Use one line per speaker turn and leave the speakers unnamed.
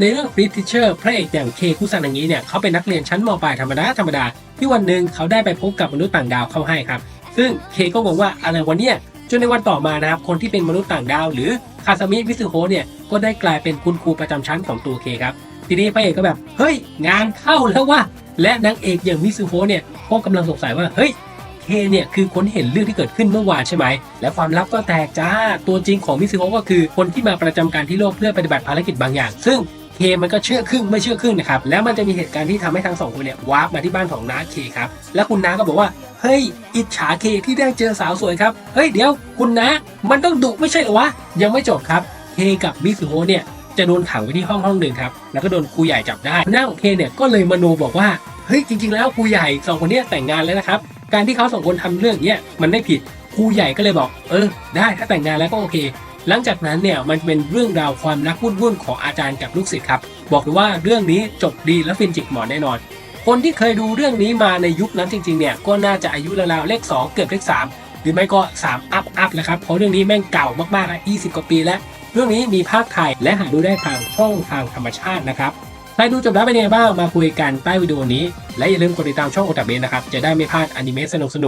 ในเรื่อง Free Teacher พระเอกอย่างเคคุซันอย่างนี้เนี่ยเขาเป็นนักเรียนชั้นมปลายธรรมดาธรรมดา ที่วันหนึ่งเขาได้ไปพบกับมนุษย์ต่างดาวเข้าให้ครับ ซึ่งเคก็งงว่าอะไรวันเนี้ยจนในวันต่อมานะครับคนที่เป็นมนุษย์ต่างดาว หรือคาซามิมิซึโฮเนี่ยก็ได้กลายเป็นคุณครูประจำชั้นของตัวเคครับทีนี้พระเอกก็แบบเฮ้ยงานเข้าแล้วว่ะและนางเอกอย่างมิซึโฮเนี่ยก็กำลังสงสัยว่าเฮ้ยเคเนี่ยคือคนที่เห็นเรื่องที่เกิดขึ้นเมื่อวานใช่ไหม และความลับก็แตกจ้า ตัวจริงของมิซึโฮก็คือคนที่มาประจำการที่โลกเพื่อปฏิบัติภารกิจบางอย่าง ซึ่ง เคมันก็เชื่อครึ่งไม่เชื่อครึ่งนะครับแล้วมันจะมีเหตุการณ์ที่ทำให้ทั้งสองคนเนี่ยวาร์ปมาที่บ้านของน้าเคครับและคุณน้าก็บอกว่าเฮ้ยอิจฉาเคที่ได้เจอสาวสวยครับเฮ้ยเดี๋ยวคุณน้ามันต้องดุไม่ใช่หรอวะยังไม่จบครับเคกับมิซึโฮเนี่ยจะโดนขังไว้ที่ห้องห้องหนึ่งครับแล้วก็โดนครูใหญ่จับได้หน้าของเคเนี่ยก็เลยมโนบอกว่าเฮ้ยจริง ๆ แล้วครูใหญ่สองคนเนี้แต่งงานแล้วนะครับการที่เขาสองคนทำเรื่องเนี้ยมันไม่ผิดครูใหญ่ก็เลยบอก เออ ได้ถ้าแต่งงานแล้วก็โอเค หลังจากนั้นเนี่ยมันเป็นเรื่องราวความรักวุ่นๆของอาจารย์กับลูกศิษย์ครับ บอกเลยว่าเรื่องนี้จบดีและฟินจิกหมอนแน่นอน คนที่เคยดูเรื่องนี้มาในยุคนั้นจริงๆเนี่ยก็น่าจะอายุราวๆเลข 2 เกือบเลข 3 หรือไม่ก็ 3 อัพอัพแล้วครับเพราะเรื่องนี้แม่งเก่ามากๆอะ20 กว่าปีแล้ว เรื่องนี้มีภาคไทยและหาดูได้ทางช่องทางธรรมชาตินะครับใครดูจบแล้วเป็นยังไงบ้างมาคุยกันใต้วิดีโอนี้ และอย่าลืมกดติดตามช่องโอตาเบนนะครับจะได้ไม่พลาดอนิเมะสนุกๆ